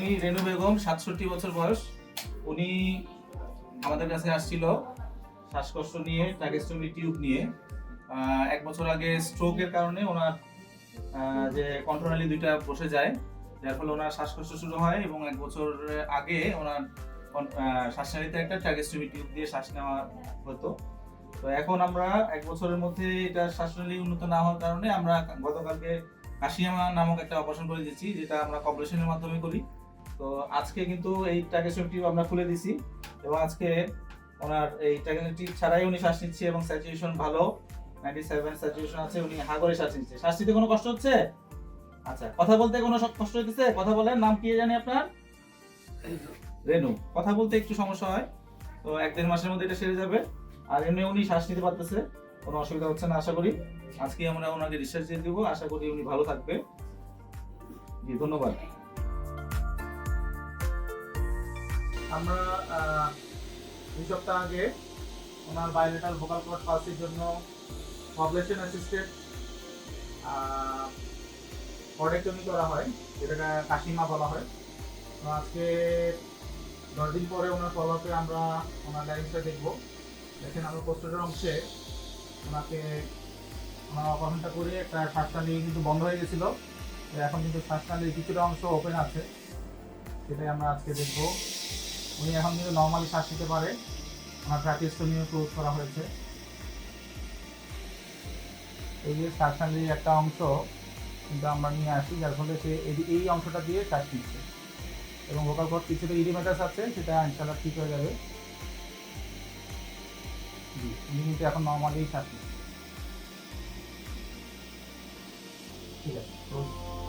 উনি রেনু বেগম, সাতষট্টি বছর বয়স। উনি আমাদের কাছে আসছিল শ্বাসকষ্ট নিয়ে ট্রাকেস্টমি টিউব নিয়ে। এক বছর আগে স্ট্রোকের কারণে ওনার যে কন্ট্রোনালি দুইটা বসে যায়। যার ফলে ওনার শ্বাসকষ্ট শুরু হয় এবং এক বছর আগে ওনার শ্বাসনালীতে একটা ট্রাকেস্টমি টিউব দিয়ে শ্বাস নেওয়া হতো। তো এখন আমরা এক বছরের মধ্যে এটা শ্বাসনালী উন্নত না হওয়ার কারণে আমরা গতকালকে কাশিয়ামা নামক একটা অপারেশন করে দিচ্ছি যেটা আমরা কপারেশনের মাধ্যমে করি। তো আজকে কিন্তু এই ট্রাকেস্টমি টিউব আমরা খুলে দিছি এবং আজকে ওনার এই ট্রাকেস্টমি টিউব ছাড়াই উনি শ্বাস নিচ্ছে এবং স্যাচুরেশন ভালো। নাইনটি সেভেন স্যাচুরেশন আছে, উনি হা করে শ্বাস নিচ্ছে। শ্বাস নিতে কোনো কষ্ট হচ্ছে? আচ্ছা কথা বলতে কোনো কষ্ট হইতেছে? কথা বলেন, নাম কি জানি আপনার? রেনু। কথা বলতে একটু সমস্যা হয়, তো এক দেড় মাসের মধ্যে এটা সেরে যাবে। আর এমনি উনি শ্বাস নিতে পারতেছে, কোনো অসুবিধা হচ্ছে না, আশা করি। আজকে আমরা ওনাকে রিসার্চ দিয়ে দিব, আশা করি উনি ভালো থাকবে। জি, ধন্যবাদ। আমরা দুই সপ্তাহ আগে ওনার বায়োলেটাল ভোকাল কর্ড পালসির জন্য পপুলেশন অ্যাসিস্টেড পডেক্টমি করা হয়, যেটাকে কাশিমা বলা হয়। আজকে দশ দিন পরে ওনার ফলো আপে আমরা ওনার ডায়ালিসিসটা দেখব। দেখেন আমরা পোস্টারের অংশে ওনাকে ওনার অপারেশনটা করে একটা শ্বাসনালী কিন্তু বন্ধ হয়ে গেছিল। এখন কিন্তু শ্বাসনালীর কিছুটা অংশ ওপেন আছে। সেটাই আমরা আজকে দেখব। উনি এখন কিন্তু নর্মালি শ্বাস নিতে পারে। ওনার ট্রাকিস্টমিও ক্লোজ করা হয়েছে। এই যে শ্বাসনালীর একটা অংশ কিন্তু আমরা নিয়ে আসি, যার ফলে সে এই- অংশটা দিয়ে শ্বাস নিচ্ছে। এবং ভোকাল কর্ড কিছুটা ইরিমেটাস আছে, সেটা ইনশাল্লাহ ঠিক হয়ে যাবে। জি উনি কিন্তু এখন নর্মালি শ্বাস নিচ্ছে। ঠিক আছে